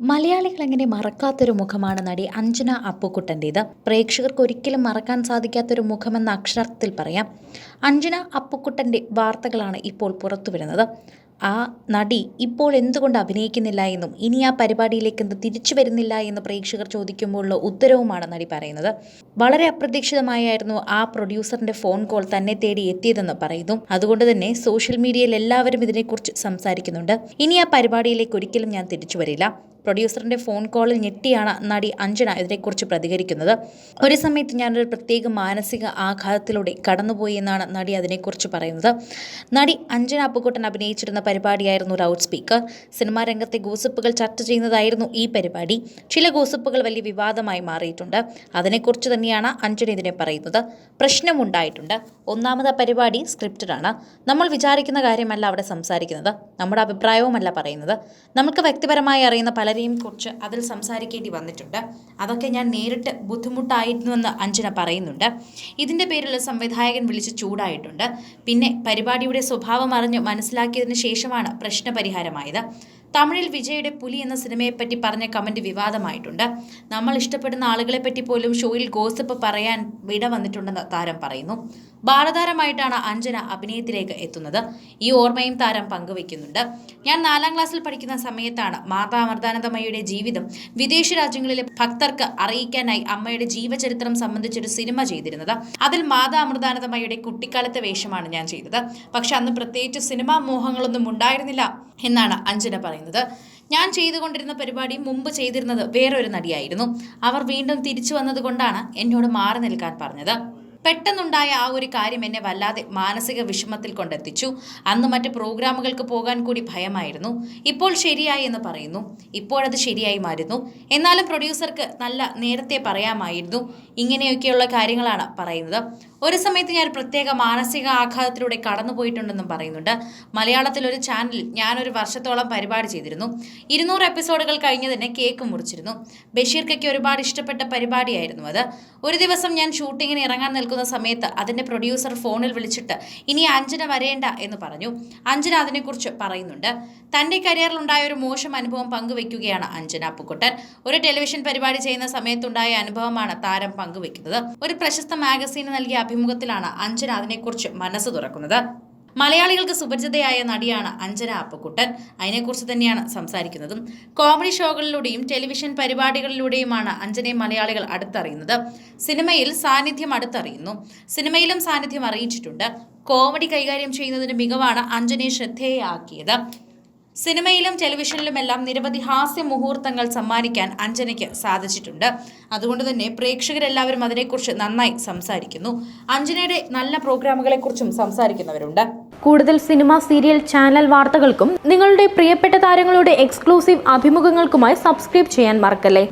മലയാളികൾ എങ്ങനെ മറക്കാത്തൊരു മുഖമാണ് നടി അഞ്ജന അപ്പുക്കുട്ടന്റേത് പ്രേക്ഷകർക്ക് ഒരിക്കലും മറക്കാൻ സാധിക്കാത്തൊരു മുഖമെന്ന അക്ഷരത്തിൽ പറയാം. അഞ്ജന അപ്പുക്കുട്ടന്റെ വാർത്തകളാണ് ഇപ്പോൾ പുറത്തു വരുന്നത് ആ നടി ഇപ്പോൾ എന്തുകൊണ്ട് അഭിനയിക്കുന്നില്ല എന്നും ഇനി ആ പരിപാടിയിലേക്ക് എന്ത് തിരിച്ചു വരുന്നില്ല എന്ന് പ്രേക്ഷകർ ചോദിക്കുമ്പോഴുള്ള ഉത്തരവുമാണ് നടി പറയുന്നത്. വളരെ അപ്രതീക്ഷിതമായായിരുന്നു ആ പ്രൊഡ്യൂസറിന്റെ ഫോൺ കോൾ തന്നെ തേടി എത്തിയതെന്ന് പറയുന്നു. അതുകൊണ്ട് തന്നെ സോഷ്യൽ മീഡിയയിൽ എല്ലാവരും ഇതിനെക്കുറിച്ച് സംസാരിക്കുന്നുണ്ട്. ഇനി ആ പരിപാടിയിലേക്ക് ഒരിക്കലും ഞാൻ തിരിച്ചു വരില്ല. പ്രൊഡ്യൂസറിന്റെ ഫോൺ കോളിൽ ഞെട്ടിയാണ് നടി അഞ്ജന ഇതിനെക്കുറിച്ച് പ്രതികരിക്കുന്നത്. ഒരു സമയത്ത് ഞാനൊരു പ്രത്യേക മാനസിക ആഘാതത്തിലൂടെ കടന്നുപോയി എന്നാണ് നടി അതിനെക്കുറിച്ച് പറയുന്നത്. നടി അഞ്ജന അപ്പുക്കുട്ടൻ അഭിനയിച്ചിരുന്ന പരിപാടിയായിരുന്നു ലൗഡ് സ്പീക്കർ. സിനിമാ രംഗത്തെ ഗോസിപ്പുകൾ ചർച്ച ചെയ്യുന്നതായിരുന്നു ഈ പരിപാടി. ചില ഗോസിപ്പുകൾ വലിയ വിവാദമായി മാറിയിട്ടുണ്ട്. അതിനെക്കുറിച്ച് തന്നെയാണ് അഞ്ജന ഇതിനെ പറയുന്നത്. പ്രശ്നമുണ്ടായിട്ടുണ്ട്. ഒന്നാമത് പരിപാടി സ്ക്രിപ്റ്റഡ് ആണ്. നമ്മൾ വിചാരിക്കുന്ന കാര്യമല്ല അവിടെ സംസാരിക്കുന്നത്. നമ്മുടെ അഭിപ്രായവുമല്ല പറയുന്നത്. നമുക്ക് വ്യക്തിപരമായി അറിയുന്ന പലരെയും കുറിച്ച് അതിൽ സംസാരിക്കേണ്ടി വന്നിട്ടുണ്ട്. അതൊക്കെ ഞാൻ നേരിട്ട് ബുദ്ധിമുട്ടായിരുന്നുവെന്ന് അഞ്ജന പറയുന്നുണ്ട്. ഇതിന്റെ പേരിൽ സംവിധായകൻ വിളിച്ച് ചൂടായിട്ടുണ്ട്. പിന്നെ പരിപാടിയുടെ സ്വഭാവം അറിഞ്ഞ് മനസ്സിലാക്കിയതിന് ശേഷമാണ് പ്രശ്നപരിഹാരമായത്. തമിഴിൽ വിജയുടെ പുലി എന്ന സിനിമയെപ്പറ്റി പറഞ്ഞ കമന്റ് വിവാദമായിട്ടുണ്ട്. നമ്മൾ ഇഷ്ടപ്പെടുന്ന ആളുകളെ പറ്റി പോലും ഷോയിൽ ഗോസിപ്പ് പറയാൻ വിട വന്നിട്ടുണ്ടെന്ന് താരം പറയുന്നു. ബാലതാരമായിട്ടാണ് അഞ്ജന അഭിനയത്തിലേക്ക് എത്തുന്നത്. ഈ ഓർമ്മയും താരം പങ്കുവെക്കുന്നുണ്ട് ഞാൻ നാലാം ക്ലാസ്സിൽ പഠിക്കുന്ന സമയത്താണ് മാതാ അമൃതാനന്ദമയുടെ ജീവിതം വിദേശ രാജ്യങ്ങളിലെ ഭക്തർക്ക് അറിയിക്കാനായി അമ്മയുടെ ജീവചരിത്രം സംബന്ധിച്ചൊരു സിനിമ ചെയ്തിരുന്നത്. അതിൽ മാതാ അമൃതാനന്ദമയുടെ കുട്ടിക്കാലത്തെ വേഷമാണ് ഞാൻ ചെയ്തത്. പക്ഷെ അന്ന് പ്രത്യേകിച്ച് സിനിമാ മോഹങ്ങളൊന്നും ഉണ്ടായിരുന്നില്ല എന്നാണ് അഞ്ജന പറയുന്നത്. ഞാൻ ചെയ്തുകൊണ്ടിരുന്ന പരിപാടി മുമ്പ് ചെയ്തിരുന്നത് വേറൊരു നടിയായിരുന്നു. അവർ വീണ്ടും തിരിച്ചു വന്നതുകൊണ്ടാണ് എന്നോട് മാറി നിൽക്കാൻ പറഞ്ഞത്. പെട്ടെന്നുണ്ടായ ആ ഒരു കാര്യം എന്നെ വല്ലാതെ മാനസിക വിഷമത്തിൽ കൊണ്ടെത്തിച്ചു. അന്ന് മറ്റ് പ്രോഗ്രാമുകൾക്ക് പോകാൻ കൂടി ഭയമായിരുന്നു. ഇപ്പോൾ ശരിയായി എന്ന് പറയുന്നു. ഇപ്പോഴത് ശരിയായി മാറുന്നു. എന്നാലും പ്രൊഡ്യൂസർക്ക് നല്ല നേരത്തെ പറയാമായിരുന്നു. ഇങ്ങനെയൊക്കെയുള്ള കാര്യങ്ങളാണ് പറയുന്നത്. ഒരു സമയത്ത് ഞാൻ പ്രത്യേക മാനസിക ആഘാതത്തിലൂടെ കടന്നുപോയിട്ടുണ്ടെന്നും പറയുന്നുണ്ട്. മലയാളത്തിൽ ഒരു ചാനലിൽ ഞാനൊരു വർഷത്തോളം പരിപാടി ചെയ്തിരുന്നു. ഇരുന്നൂറ് എപ്പിസോഡുകൾ കഴിഞ്ഞ് തന്നെ കേക്ക് മുറിച്ചിരുന്നു. ബഷീർക്കൊക്കെ ഒരുപാട് ഇഷ്ടപ്പെട്ട പരിപാടിയായിരുന്നു അത്. ഒരു ദിവസം ഞാൻ ഷൂട്ടിങ്ങിന് ഇറങ്ങാൻ നിൽക്കുന്ന സമയത്ത് അതിന്റെ പ്രൊഡ്യൂസർ ഫോണിൽ വിളിച്ചിട്ട് ഇനി അഞ്ജന വരേണ്ട എന്ന് പറഞ്ഞു. അഞ്ജന അതിനെക്കുറിച്ച് പറയുന്നുണ്ട്. തന്റെ കരിയറിലുണ്ടായ ഒരു മോശം അനുഭവം പങ്കുവെക്കുകയാണ് അഞ്ജന അപ്പുക്കുട്ടൻ. ഒരു ടെലിവിഷൻ പരിപാടി ചെയ്യുന്ന സമയത്തുണ്ടായ അനുഭവമാണ് താരം പങ്കുവെക്കുന്നത്. ഒരു പ്രശസ്ത മാഗസീന് നൽകിയ അഭിമുഖത്തിലാണ് അഞ്ജന അതിനെക്കുറിച്ച് മനസ്സ് തുറക്കുന്നത്. മലയാളികൾക്ക് സുപരിചിതയായ നടിയാണ് അഞ്ജന അപ്പക്കുട്ടൻ. അതിനെക്കുറിച്ച് തന്നെയാണ് സംസാരിക്കുന്നതും. കോമഡി ഷോകളിലൂടെയും ടെലിവിഷൻ പരിപാടികളിലൂടെയുമാണ് അഞ്ജനയെ മലയാളികൾ അടുത്തറിയുന്നത്. സിനിമയിൽ സാന്നിധ്യം അടുത്തറിയുന്നു. സിനിമയിലും സാന്നിധ്യം അറിയിച്ചിട്ടുണ്ട്. കോമഡി കൈകാര്യം ചെയ്യുന്നതിന് മികവാണ് അഞ്ജനയെ ശ്രദ്ധേയയാക്കിയത് സിനിമയിലും ടെലിവിഷനിലും എല്ലാം നിരവധി ഹാസ്യ മുഹൂർത്തങ്ങൾ സമ്മാനിക്കാൻ അഞ്ജനയ്ക്ക് സാധിച്ചിട്ടുണ്ട്. അതുകൊണ്ട് തന്നെ പ്രേക്ഷകരെല്ലാവരും അതിനെക്കുറിച്ച് നന്നായി സംസാരിക്കുന്നു. അഞ്ജനയുടെ നല്ല പ്രോഗ്രാമുകളെക്കുറിച്ചും സംസാരിക്കുന്നവരുണ്ട്. കൂടുതൽ സിനിമ സീരിയൽ ചാനൽ വാർത്തകൾക്കും നിങ്ങളുടെ പ്രിയപ്പെട്ട താരങ്ങളുടെ എക്സ്ക്ലൂസീവ് അഭിമുഖങ്ങൾക്കുമായി സബ്സ്ക്രൈബ് ചെയ്യാൻ മറക്കല്ലേ?